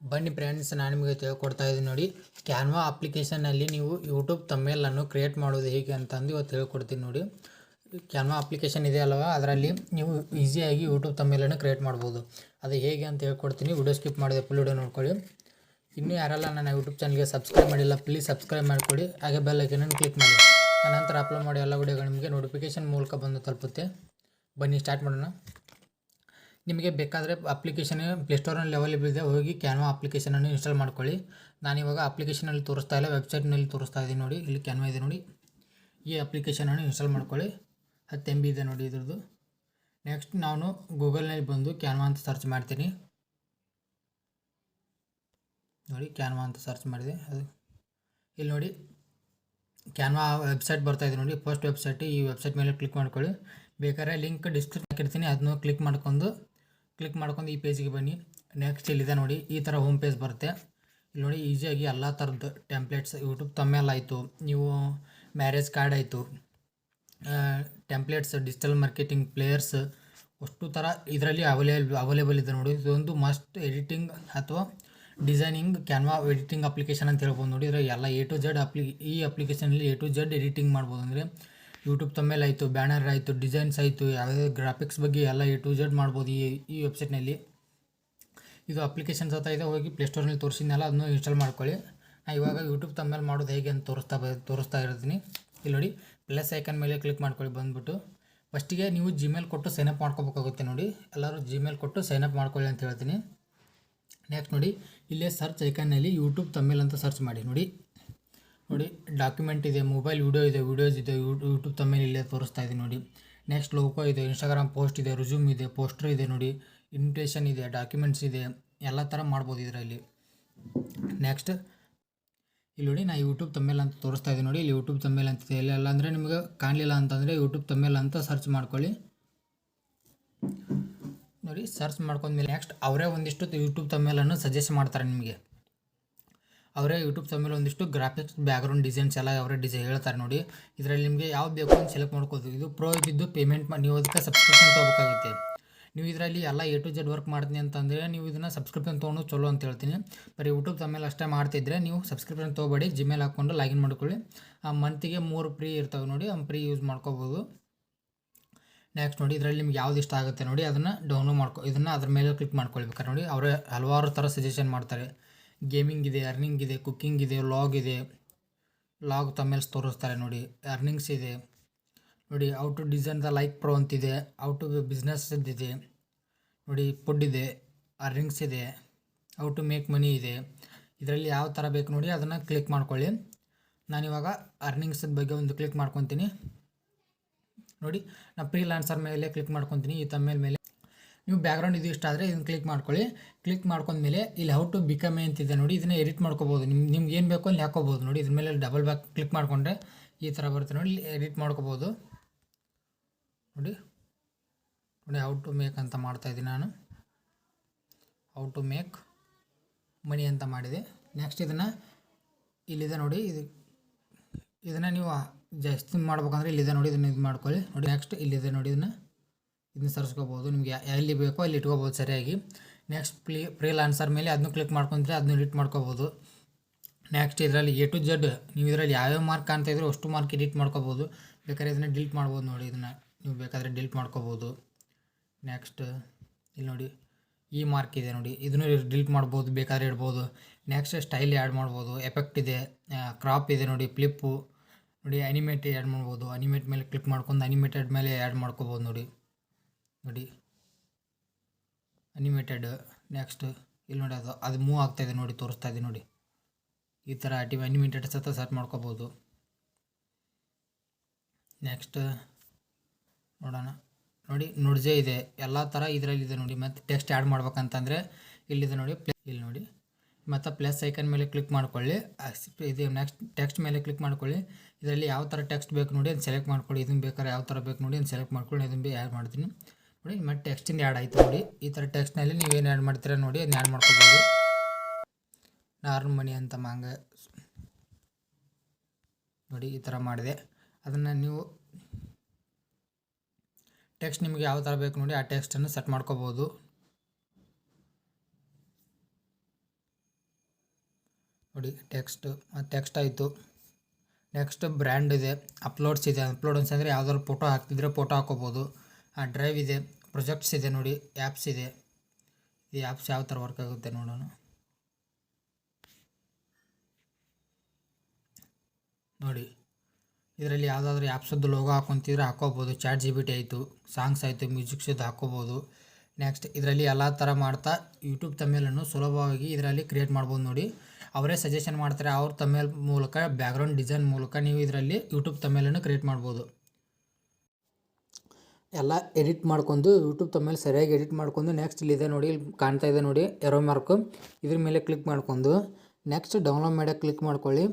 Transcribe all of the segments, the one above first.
ಬನ್ನಿ ಫ್ರೆಂಡ್ಸ್ ನಾನು ನಿಮಗೆ ತಿಳ್ಕೊಡ್ತಾ ಇದ್ದೀನಿ ನೋಡಿ. ಕ್ಯಾನ್ವಾ ಅಪ್ಲಿಕೇಶನ್ನಲ್ಲಿ ನೀವು ಯೂಟ್ಯೂಬ್ ತಮ್ಮೇಲನ್ನು ಕ್ರಿಯೇಟ್ ಮಾಡೋದು ಹೇಗೆ ಅಂತಂದು ಇವತ್ತು ಹೇಳ್ಕೊಡ್ತೀನಿ ನೋಡಿ. ಕ್ಯಾನ್ವಾ ಅಪ್ಲಿಕೇಶನ್ ಇದೆ ಅಲ್ವಾ? ಅದರಲ್ಲಿ ನೀವು ಈಸಿಯಾಗಿ ಯೂಟ್ಯೂಬ್ ತಮ್ಮೇಲನ್ನು ಕ್ರಿಯೇಟ್ ಮಾಡ್ಬೋದು. ಅದು ಹೇಗೆ ಅಂತ ಹೇಳ್ಕೊಡ್ತೀನಿ. ವಿಡಿಯೋ ಸ್ಕಿಪ್ ಮಾಡಿದೆ ಫುಲ್ ವಿಡಿಯೋ ನೋಡ್ಕೊಳ್ಳಿ. ಇನ್ನೂ ಯಾರೆಲ್ಲ ನನ್ನ ಯೂಟ್ಯೂಬ್ ಚಾನಲ್ಗೆ ಸಬ್ಸ್ಕ್ರೈಬ್ ಮಾಡಿಲ್ಲ ಪ್ಲೀಸ್ ಸಬ್ಸ್ಕ್ರೈಬ್ ಮಾಡಿಕೊಡಿ ಹಾಗೆ ಬೆಲ್ ಐಕನನ್ನು ಕ್ಲಿಕ್ ಮಾಡಿ. ನಂತರ ಅಪ್ಲೋಡ್ ಮಾಡಿ ಎಲ್ಲ ವಿಡಿಯೋಗಳು ನಿಮಗೆ ನೋಟಿಫಿಕೇಶನ್ ಮೂಲಕ ಬಂದು ತಲುಪುತ್ತೆ. ಬನ್ನಿ ಸ್ಟಾರ್ಟ್ ಮಾಡೋಣ. ನಿಮಗೆ ಬೇಕಾದರೆ ಅಪ್ಲಿಕೇಶನ್ ಪ್ಲೇಸ್ಟೋರ್ನಲ್ಲಿ ಅವೈಲೇಬಲ್ ಇದೆ. ಹೋಗಿ ಕ್ಯಾನ್ವಾ ಅಪ್ಲಿಕೇಶನನ್ನು ಇನ್ಸ್ಟಾಲ್ ಮಾಡ್ಕೊಳ್ಳಿ. ನಾನು ನಾನಿವಾಗ ಅಪ್ಲಿಕೇಶನಲ್ಲಿ ತೋರಿಸ್ತಾ ಇಲ್ಲ. ವೆಬ್ಸೈಟ್ನಲ್ಲಿ ತೋರಿಸ್ತಾ ಇದ್ದೀನಿ ನೋಡಿ. ಇಲ್ಲಿ ಕ್ಯಾನ್ವಾ ಇದೆ ನೋಡಿ. ಈ ಅಪ್ಲಿಕೇಶನನ್ನು ಇನ್ಸ್ಟಾಲ್ ಮಾಡ್ಕೊಳ್ಳಿ. ಹತ್ತು ಎಂ ಬಿ ಇದೆ ನೋಡಿ ಇದ್ರದ್ದು. ನೆಕ್ಸ್ಟ್ ನಾನು ಗೂಗಲ್ನಲ್ಲಿ ಬಂದು ಕ್ಯಾನ್ವಾ ಅಂತ ಸರ್ಚ್ ಮಾಡ್ತೀನಿ. ನೋಡಿ ಕ್ಯಾನ್ವಾ ಅಂತ ಸರ್ಚ್ ಮಾಡಿದೆ. ಅದು ಇಲ್ಲಿ ನೋಡಿ ಕ್ಯಾನ್ವಾ ವೆಬ್ಸೈಟ್ ಬರ್ತಾ ಇದೆ ನೋಡಿ. ಫಸ್ಟ್ ವೆಬ್ಸೈಟ್ ಈ ವೆಬ್ಸೈಟ್ ಮೇಲೆ ಕ್ಲಿಕ್ ಮಾಡ್ಕೊಳ್ಳಿ. ಬೇಕಾದ್ರೆ ಲಿಂಕ್ ಡಿಸ್ಕ್ರಿಪ್ಷನ್ ಹಾಕಿರ್ತೀನಿ. ಅದನ್ನು ಕ್ಲಿಕ್ ಮಾಡ್ಕೊಂಡು ಕ್ಲಿಕ್ ಮಾಡ್ಕೊಂಡು ಈ ಪೇಜಿಗೆ ಬನ್ನಿ. ನೆಕ್ಸ್ಟ್ ಇಲ್ಲಿದೆ ನೋಡಿ, ಈ ಥರ ಹೋಮ್ ಪೇಜ್ ಬರುತ್ತೆ. ಇಲ್ಲಿ ನೋಡಿ ಈಸಿಯಾಗಿ ಎಲ್ಲ ಥರದ್ದು ಟೆಂಪ್ಲೇಟ್ಸ್ ಯೂಟ್ಯೂಬ್ ತಮ್ಮೆಲ್ಲ ಆಯಿತು, ನೀವು ಮ್ಯಾರೇಜ್ ಕಾರ್ಡ್ ಆಯಿತು ಟೆಂಪ್ಲೇಟ್ಸ್ ಡಿಜಿಟಲ್ ಮಾರ್ಕೆಟಿಂಗ್ ಪ್ಲೇಯರ್ಸ್ ಅಷ್ಟು ಥರ ಇದರಲ್ಲಿ ಅವೈಲೇಬಲ್ ಅವೈಲೇಬಲ್ ಇದೆ ನೋಡಿ. ಇದೊಂದು ಮಸ್ಟ್ ಎಡಿಟಿಂಗ್ ಅಥವಾ ಡಿಸೈನಿಂಗ್ ಕ್ಯಾನ್ವಾ ಎಡಿಟಿಂಗ್ ಅಪ್ಲಿಕೇಶನ್ ಅಂತ ಹೇಳ್ಬೋದು ನೋಡಿ. ಇದ್ರಾಗ ಎಲ್ಲ ಎ ಟು ಜೆಡ್ ಅಪ್ಲಿ ಈ ಅಪ್ಲಿಕೇಶನಲ್ಲಿ ಎ ಟು ಜೆಡ್ ಎಡಿಟಿಂಗ್ ಮಾಡ್ಬೋದು ಅಂದರೆ ಯೂಟ್ಯೂಬ್ ತಮ್ಮೇಲೆ ಆಯಿತು, ಬ್ಯಾನರ್ ಆಯಿತು, ಡಿಸೈನ್ಸ್ ಆಯಿತು ಯಾವುದೇ ಗ್ರಾಫಿಕ್ಸ್ ಬಗ್ಗೆ ಎಲ್ಲ ಎ ಟು ಜೆಡ್ ಮಾಡ್ಬೋದು ಈ ಈ ವೆಬ್ಸೈಟ್ನಲ್ಲಿ. ಇದು ಅಪ್ಲಿಕೇಶನ್ ಸತ ಇದೆ, ಹೋಗಿ ಪ್ಲೇಸ್ಟೋರ್ನಲ್ಲಿ ತೋರಿಸಿದ್ನಲ್ಲ, ಅದನ್ನು ಇನ್ಸ್ಟಾಲ್ ಮಾಡ್ಕೊಳ್ಳಿ. ನಾನು ಇವಾಗ ಯೂಟ್ಯೂಬ್ ತಮ್ಮೇಲೆ ಮಾಡೋದು ಹೇಗೆ ಅಂತ ತೋರಿಸ್ತಾ ಬ, ತೋರಿಸ್ತಾ ಇರ್ತೀನಿ. ಇಲ್ಲಿ ನೋಡಿ, ಪ್ಲಸ್ ಐಕನ್ ಮೇಲೆ ಕ್ಲಿಕ್ ಮಾಡ್ಕೊಳ್ಳಿ ಬಂದುಬಿಟ್ಟು. ಫಸ್ಟಿಗೆ ನೀವು ಜಿಮೇಲ್ ಕೊಟ್ಟು ಸೈನಪ್ ಮಾಡ್ಕೋಬೇಕಾಗುತ್ತೆ ನೋಡಿ. ಎಲ್ಲರೂ ಜಿಮೇಲ್ ಕೊಟ್ಟು ಸೈನಪ್ ಮಾಡ್ಕೊಳ್ಳಿ ಅಂತ ಹೇಳ್ತೀನಿ. ನೆಕ್ಸ್ಟ್ ನೋಡಿ, ಇಲ್ಲೇ ಸರ್ಚ್ ಐಕನ್ನಲ್ಲಿ ಯೂಟ್ಯೂಬ್ ತಮ್ಮೇಲ್ ಅಂತ ಸರ್ಚ್ ಮಾಡಿ. ನೋಡಿ ನೋಡಿ ಡಾಕ್ಯುಮೆಂಟ್ ಇದೆ ಮೊಬೈಲ್ ವಿಡಿಯೋ ಇದೆ ವಿಡಿಯೋಸ್ ಇದೆ ಯೂಟ್ಯೂಬ್ ತಮ್ಮಲ್ಲಿ ಇಲ್ಲೇ ತೋರಿಸ್ತಾ ಇದೆ ನೋಡಿ. ನೆಕ್ಸ್ಟ್ ಲೋಕೋ ಇದೆ ಇನ್ಸ್ಟಾಗ್ರಾಮ್ ಪೋಸ್ಟ್ ಇದೆ ರಿಸ್ಯೂಮ್ ಇದೆ ಪೋಸ್ಟರ್ ಇದೆ ನೋಡಿ. ಇನ್ವಿಟೇಷನ್ ಇದೆ ಡಾಕ್ಯುಮೆಂಟ್ಸ್ ಇದೆ, ಎಲ್ಲ ಥರ ಮಾಡ್ಬೋದು ಇದರಲ್ಲಿ. ನೆಕ್ಸ್ಟ್ ಇಲ್ಲಿ ನೋಡಿ ನಾ ಯೂಟ್ಯೂಬ್ ತಮ್ಮೇಲೆ ಅಂತ ತೋರಿಸ್ತಾ ಇದ್ದೀನಿ ನೋಡಿ. ಇಲ್ಲಿ ಯೂಟ್ಯೂಬ್ ತಮ್ಮೇಲೆ ಅಂತಿದೆ ಇಲ್ಲ ಅಂದರೆ ನಿಮಗೆ ಕಾಣಲಿಲ್ಲ ಅಂತಂದರೆ ಯೂಟ್ಯೂಬ್ ತಮ್ಮೇಲೆ ಅಂತ ಸರ್ಚ್ ಮಾಡ್ಕೊಳ್ಳಿ. ನೋಡಿ ಸರ್ಚ್ ಮಾಡ್ಕೊಂಡ್ಮೇಲೆ ನೆಕ್ಸ್ಟ್ ಅವರೇ ಒಂದಿಷ್ಟು ಯೂಟ್ಯೂಬ್ ತಮ್ಮೇಲನ್ನು ಸಜೆಸ್ಟ್ ಮಾಡ್ತಾರೆ ನಿಮಗೆ. ಅವರೇ ಯೂಟ್ಯೂಬ್ ತಮ್ಮಲ್ಲಿ ಒಂದಿಷ್ಟು ಗ್ರಾಫಿಕ್ಸ್ ಬ್ಯಾಕ್ಗ್ರೌಂಡ್ ಡಿಸೈನ್ಸ್ ಎಲ್ಲ ಅವರೇ ಡಿಸೈನ್ ಹೇಳ್ತಾರೆ ನೋಡಿ. ಇದರಲ್ಲಿ ನಿಮಗೆ ಯಾವ ಬೇಕು ಅಂತ ಸೆಲೆಕ್ಟ್ ಮಾಡ್ಕೋದು ಇದು ಪ್ರೋ ಇದ್ದಿದ್ದು ಪೇಮೆಂಟ್ ಮಾಡಿ ನೀವು ಅದಕ್ಕೆ ಸಬ್ಸ್ಕ್ರಿಪ್ಷನ್ ತೊಗೋಬೇಕಾಗುತ್ತೆ. ನೀವು ಇದರಲ್ಲಿ ಎಲ್ಲ ಎ ಟು ಜೆಡ್ ವರ್ಕ್ ಮಾಡ್ತೀನಿ ಅಂತಂದರೆ ನೀವು ಇದನ್ನು ಸಬ್ಸ್ಕ್ರಿಪ್ಷನ್ ತೊಗೊಂಡು ಚಲೋ ಅಂತ ಹೇಳ್ತೀನಿ. ಬರೀ ಯೂಟ್ಯೂಬ್ ತಮ್ಮೇಲೆ ಅಷ್ಟೇ ಮಾಡ್ತಿದ್ರೆ ನೀವು ಸಬ್ಸ್ಕ್ರಿಪ್ಷನ್ ತೊಗೊಬೇಡಿ ಜಿಮೇಲ್ ಹಾಕ್ಕೊಂಡು ಲಾಗಿನ್ ಮಾಡ್ಕೊಳ್ಳಿ. ಆ ಮಂತಿಗೆ ಮೂರು ಫ್ರೀ ಇರ್ತವೆ ನೋಡಿ, ಆ ಫ್ರೀ ಯೂಸ್ ಮಾಡ್ಕೋಬೋದು. ನೆಕ್ಸ್ಟ್ ನೋಡಿ, ಇದರಲ್ಲಿ ನಿಮ್ಗೆ ಯಾವ್ದು ಇಷ್ಟ ಆಗುತ್ತೆ ನೋಡಿ, ಅದನ್ನು ಡೌನ್ಲೋಡ್ ಮಾಡ್ಕೊ, ಇದನ್ನು ಅದ್ರ ಮೇಲೆ ಕ್ಲಿಕ್ ಮಾಡ್ಕೊಳ್ಬೇಕಾರೆ ನೋಡಿ, ಅವರೇ ಹಲವಾರು ಥರ ಸಜೆಷನ್ ಮಾಡ್ತಾರೆ. ಗೇಮಿಂಗ್ ಇದೆ, ಅರ್ನಿಂಗ್ ಇದೆ, ಕುಕ್ಕಿಂಗ್ ಇದೆ, ಲಾಗ್ ಇದೆ. ಲಾಗ್ ತಮ್ಮೇಲ್ಸ್ ತೋರಿಸ್ತಾರೆ ನೋಡಿ. ಅರ್ನಿಂಗ್ಸ್ ಇದೆ. ನೋಡಿ how to design the like pro ಅಂತಿದೆ. ಔ ಟು ಇದೆ ನೋಡಿ ಫುಡ್ ಇದೆ ಅರ್ನಿಂಗ್ಸ್ ಇದೆ ಔ ಟು ಮೇಕ್ ಮನಿ ಇದೆ. ಇದರಲ್ಲಿ ಯಾವ ಥರ ಬೇಕು ನೋಡಿ, ಅದನ್ನು ಕ್ಲಿಕ್ ಮಾಡ್ಕೊಳ್ಳಿ. ನಾನಿವಾಗ ಅರ್ನಿಂಗ್ಸ್ ಬಗ್ಗೆ ಒಂದು ಕ್ಲಿಕ್ ಮಾಡ್ಕೊತೀನಿ. ನೋಡಿ ನಾನು ಪ್ರೀ ಲಾನ್ಸರ್ ಮೇಲೆ ಕ್ಲಿಕ್ ಮಾಡ್ಕೊತೀನಿ. ಈ ತಮ್ಮೇಲ್ ಮೇಲೆ ನೀವು ಬ್ಯಾಕ್ಗ್ರೌಂಡ್ ಇದು ಇಷ್ಟ ಆದರೆ ಇದನ್ನು ಕ್ಲಿಕ್ ಮಾಡ್ಕೊಳ್ಳಿ. ಕ್ಲಿಕ್ ಮಾಡ್ಕೊಂಡ್ಮೇಲೆ ಇಲ್ಲಿ ಹೌ ಟು ಬಿಕಮ್ ಅಂತಿದೆ ನೋಡಿ, ಇದನ್ನು ಎಡಿಟ್ ಮಾಡ್ಕೋಬೋದು. ನಿಮ್ಮ ನಿಮ್ಗೆ ಏನು ಬೇಕೋ ಅಲ್ಲಿ ಹಾಕೋಬೋದು ನೋಡಿ. ಇದ್ರ ಮೇಲೆ ಡಬಲ್ ಬ್ಯಾಕ್ ಕ್ಲಿಕ್ ಮಾಡಿಕೊಂಡ್ರೆ ಈ ಥರ ಬರುತ್ತೆ ನೋಡಿ ಎಡಿಟ್ ಮಾಡ್ಕೋಬೋದು. ನೋಡಿ ನೋಡಿ ಹೌ ಟು ಮೇಕ್ ಅಂತ ಮಾಡ್ತಾ ಇದ್ದೀನಿ ನಾನು. ಹೌ ಟು ಮೇಕ್ ಮನಿ ಅಂತ ಮಾಡಿದೆ. ನೆಕ್ಸ್ಟ್ ಇದನ್ನು ಇಲ್ಲಿದೆ ನೋಡಿ, ಇದು, ಇದನ್ನು ನೀವು ಜಾಸ್ತಿ ಮಾಡ್ಬೇಕಂದ್ರೆ ಇಲ್ಲಿದೆ ನೋಡಿ, ಇದನ್ನು ಇದು ಮಾಡ್ಕೊಳ್ಳಿ. ನೋಡಿ ನೆಕ್ಸ್ಟ್ ಇಲ್ಲಿದೆ ನೋಡಿ, ಇದನ್ನು ಇದನ್ನ ಸರ್ಸ್ಕೋಬೋದು, ನಿಮ್ಗೆ ಎಲ್ಲಿ ಬೇಕೋ ಅಲ್ಲಿ ಇಟ್ಕೋಬೋದು ಸರಿಯಾಗಿ. ನೆಕ್ಸ್ಟ್ ಪ್ಲೀ ಫ್ರೀ ಲಾನ್ಸರ್ ಮೇಲೆ ಅದನ್ನು ಕ್ಲಿಕ್ ಮಾಡ್ಕೊಂಡ್ರೆ ಅದನ್ನ ಎಡಿಟ್ ಮಾಡ್ಕೋಬೋದು. ನೆಕ್ಸ್ಟ್ ಇದರಲ್ಲಿ ಎ ಟು ಜೆಡ್ ನೀವು ಇದರಲ್ಲಿ ಯಾವ್ಯಾವ ಮಾರ್ಕ್ ಕಾಣ್ತಾ ಇದ್ರೆ ಅಷ್ಟು ಮಾರ್ಕ್ ಎಡಿಟ್ ಮಾಡ್ಕೋಬೋದು. ಬೇಕಾದ್ರೆ ಇದನ್ನು ಡಿಲೀಟ್ ಮಾಡ್ಬೋದು ನೋಡಿ ಇದನ್ನು. ನೀವು ಬೇಕಾದರೆ ಡಿಲೀಟ್ ಮಾಡ್ಕೋಬೋದು. ನೆಕ್ಸ್ಟ್ ಇಲ್ಲಿ ನೋಡಿ, ಈ ಮಾರ್ಕ್ ಇದೆ ನೋಡಿ. ಇದನ್ನು ಡಿಲೀಟ್ ಮಾಡ್ಬೋದು, ಬೇಕಾದ್ರೆ ಇಡ್ಬೋದು. ನೆಕ್ಸ್ಟ್ ಸ್ಟೈಲ್ ಆ್ಯಡ್ ಮಾಡ್ಬೋದು. ಎಫೆಕ್ಟ್ ಇದೆ. ಕ್ರಾಪ್ ಇದೆ ನೋಡಿ ಫ್ಲಿಪ್ಪು ನೋಡಿ ಅನಿಮೇಟ್ ಆ್ಯಡ್ ಮಾಡ್ಬೋದು. ಅನಿಮೇಟ್ ಮೇಲೆ ಕ್ಲಿಕ್ ಮಾಡ್ಕೊಂಡು ಅನಿಮೇಟೆಡ್ ಮೇಲೆ ಆ್ಯಡ್ ಮಾಡ್ಕೋಬೋದು ನೋಡಿ. ನೋಡಿ. ಅನಿಮೇಟೆಡ್ ನೆಕ್ಸ್ಟ್ ಇಲ್ಲಿ ನೋಡಿ ಅದು ಅದು ಮೂವ್ ಆಗ್ತಾಯಿದೆ ನೋಡಿ, ತೋರಿಸ್ತಾ ಇದೆ ನೋಡಿ. ಈ ಥರ ಟಿ ವಿ ಅನಿಮೇಟೆಡ್ ಸತ ಸರ್ಚ್ ಮಾಡ್ಕೋಬೋದು. ನೆಕ್ಸ್ಟ್ ನೋಡೋಣ. ನೋಡಿ ನುಡ್ಜೆ ಇದೆ. ಎಲ್ಲ ಥರ ಇದರಲ್ಲಿದೆ ನೋಡಿ. ಮತ್ತು ಟೆಕ್ಸ್ಟ್ ಆ್ಯಡ್ ಮಾಡ್ಬೇಕಂತಂದರೆ ಇಲ್ಲಿದೆ ನೋಡಿ ಪ್ಲೇ ಇಲ್ಲಿ ನೋಡಿ. ಮತ್ತು ಪ್ಲಸ್ ಐಕನ್ ಮೇಲೆ ಕ್ಲಿಕ್ ಮಾಡ್ಕೊಳ್ಳಿ. ಇದು ನೆಕ್ಸ್ಟ್ ಟೆಕ್ಸ್ಟ್ ಮೇಲೆ ಕ್ಲಿಕ್ ಮಾಡ್ಕೊಳ್ಳಿ. ಇದರಲ್ಲಿ ಯಾವ ಥರ ಟೆಕ್ಸ್ಟ್ ಬೇಕು ನೋಡಿ, ಅದನ್ನು ಸೆಲೆಕ್ಟ್ ಮಾಡ್ಕೊಳ್ಳಿ. ಇದನ್ನು ಬೇಕಾದ್ರೆ ಯಾವ ಥರ ಬೇಕು ನೋಡಿ, ಅದನ್ನು ಸೆಲೆಕ್ಟ್ ಮಾಡ್ಕೊಳ್ಳಿ. ಇದನ್ನು ಬಿ ಆ್ಯಡ್ ಮಾಡ್ತೀನಿ. ನೋಡಿ ಮತ್ತು ಟೆಕ್ಸ್ಟಿಂದ ಆ್ಯಡ್ ಆಯಿತು ನೋಡಿ. ಈ ಥರ ಟೆಕ್ಸ್ಟ್ನಲ್ಲಿ ನೀವೇನು ಆ್ಯಡ್ ಮಾಡ್ತೀರಾ ನೋಡಿ ಅದನ್ನ ಆ್ಯಡ್ ಮಾಡ್ಕೋಬೋದು. ನಾರ್ಮಲ್ ಮನಿ ಅಂತ ಮಾಂಗ. ನೋಡಿ, ಈ ಥರ ಮಾಡಿದೆ. ಅದನ್ನು ನೀವು ಟೆಕ್ಸ್ಟ್ ನಿಮಗೆ ಯಾವ ಥರ ಬೇಕು ನೋಡಿ, ಆ ಟೆಕ್ಸ್ಟನ್ನು ಸೆಟ್ ಮಾಡ್ಕೋಬೋದು. ನೋಡಿ ಟೆಕ್ಸ್ಟ್ ಟೆಕ್ಸ್ಟ್ ಆಯಿತು. ನೆಕ್ಸ್ಟ್ ಬ್ರ್ಯಾಂಡ್ ಇದೆ. ಅಪ್ಲೋಡ್ಸ್ ಇದೆ. ಅಪ್ಲೋಡ್ಸ್ ಅಂದರೆ ಯಾವ್ದಾದ್ರು ಫೋಟೋ ಹಾಕ್ತಿದ್ರೆ ಫೋಟೋ ಹಾಕೋಬೋದು ಡ್ರೈವ್ ಇದೆ, ಪ್ರೊಜೆಕ್ಟ್ಸ್ ಇದೆ ನೋಡಿ, ಆ್ಯಪ್ಸ್ ಇದೆ. ಈ ಆ್ಯಪ್ಸ್ ಯಾವ ಥರ ವರ್ಕ್ ಆಗುತ್ತೆ ನೋಡೋಣ. ನೋಡಿ, ಇದರಲ್ಲಿ ಯಾವುದಾದ್ರೂ ಆ್ಯಪ್ಸದ್ದು ಲೋಗೋ ಹಾಕೊತಿದ್ರೆ ಹಾಕೋಬೋದು, ಚಾಟ್ ಜಿ ಬಿ ಟಿ ಆಯಿತು, ಸಾಂಗ್ಸ್ ಆಯಿತು ಮ್ಯೂಸಿಕ್ಸದ್ದು ಹಾಕೋಬೋದು. ನೆಕ್ಸ್ಟ್, ಇದರಲ್ಲಿ ಎಲ್ಲ ಥರ ಮಾಡ್ತಾ ಯೂಟ್ಯೂಬ್ ತಮ್ಮೇಲನ್ನು ಸುಲಭವಾಗಿ ಇದರಲ್ಲಿ ಕ್ರಿಯೇಟ್ ಮಾಡ್ಬೋದು ನೋಡಿ. ಅವರೇ ಸಜೆಷನ್ ಮಾಡ್ತಾರೆ, ಅವ್ರ ತಮ್ಮೇಲ್ ಮೂಲಕ, ಬ್ಯಾಕ್ಗ್ರೌಂಡ್ ಡಿಸೈನ್ ಮೂಲಕ ನೀವು ಇದರಲ್ಲಿ ಯೂಟ್ಯೂಬ್ ತಮ್ಮೇಲನ್ನು ಕ್ರಿಯೇಟ್ ಮಾಡ್ಬೋದು. ಎಲ್ಲ ಎಡಿಟ್ ಮಾಡ್ಕೊಂಡು ಯೂಟ್ಯೂಬ್ ತಮ್ಮೇಲೆ ಸರಿಯಾಗಿ ಎಡಿಟ್ ಮಾಡ್ಕೊಂಡು ನೆಕ್ಸ್ಟ್ ಇಲ್ಲಿದೆ ನೋಡಿ, ಇಲ್ಲಿ ಕಾಣ್ತಾ ಇದೆ ನೋಡಿ ಎರೋ ಮಾರ್ಕು ಇದ್ರ ಮೇಲೆ ಕ್ಲಿಕ್ ಮಾಡ್ಕೊಂಡು ನೆಕ್ಸ್ಟ್ ಡೌನ್ಲೋಡ್ ಮಾಡೋಕ್ಕೆ ಕ್ಲಿಕ್ ಮಾಡ್ಕೊಳ್ಳಿ.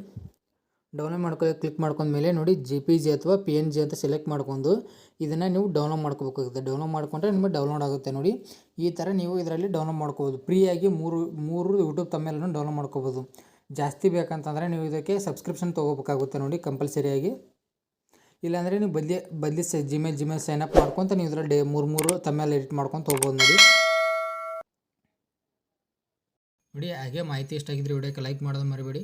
ಡೌನ್ಲೋಡ್ ಮಾಡ್ಕೊಳ್ಳಿ ಕ್ಲಿಕ್ ಮಾಡ್ಕೊಂಡ್ಮೇಲೆ ನೋಡಿ ಜಿ ಪಿ ಜಿ ಅಥವಾ ಪಿ ಎನ್ ಜಿ ಅಂತ ಸೆಲೆಕ್ಟ್ ಮಾಡ್ಕೊಂಡು ಇದನ್ನು ನೀವು ಡೌನ್ಲೋಡ್ ಮಾಡ್ಕೋಬೇಕಾಗುತ್ತೆ. ಡೌನ್ಲೋಡ್ ಮಾಡ್ಕೊಂಡ್ರೆ ನಿಮಗೆ ಡೌನ್ಲೋಡ್ ಆಗುತ್ತೆ ನೋಡಿ. ಈ ಥರ ನೀವು ಇದರಲ್ಲಿ ಡೌನ್ಲೋಡ್ ಮಾಡ್ಕೋಬೋದು. ಫ್ರೀಯಾಗಿ ಮೂರು ಮೂರು ಯೂಟ್ಯೂಬ್ ತಮ್ಮೆಲ್ಲೂ ಡೌನ್ಲೋಡ್ ಮಾಡ್ಕೋಬೋದು. ಜಾಸ್ತಿ ಬೇಕಂತಂದರೆ ನೀವು ಇದಕ್ಕೆ ಸಬ್ಸ್ಕ್ರಿಪ್ಷನ್ ತೊಗೋಬೇಕಾಗುತ್ತೆ ನೋಡಿ ಕಂಪಲ್ಸರಿಯಾಗಿ ಇಲ್ಲಾಂದರೆ ನೀವು ಬದಲಿ ಬದಲಿ ಸೈ ಜಿಮೇಲ್ ಜಿಮೇಲ್ ಸೈನ್ ಅಪ್ ಮಾಡ್ಕೊತ ನೀವು ಇದರಲ್ಲಿ ಡೇ ಮೂರು ಮೂರು ತಮ್ಮೇಲೆ ಎಡಿಟ್ ಮಾಡ್ಕೊಂಡು ಹೋಗ್ಬೋದು ನೋಡಿ. ನೋಡಿ, ಹಾಗೆ ಮಾಹಿತಿ ಇಷ್ಟ ಆಗಿದ್ರೆ ವಿಡಿಯೋಕ್ಕೆ ಲೈಕ್ ಮಾಡೋದು ಮರಿಬೇಡಿ.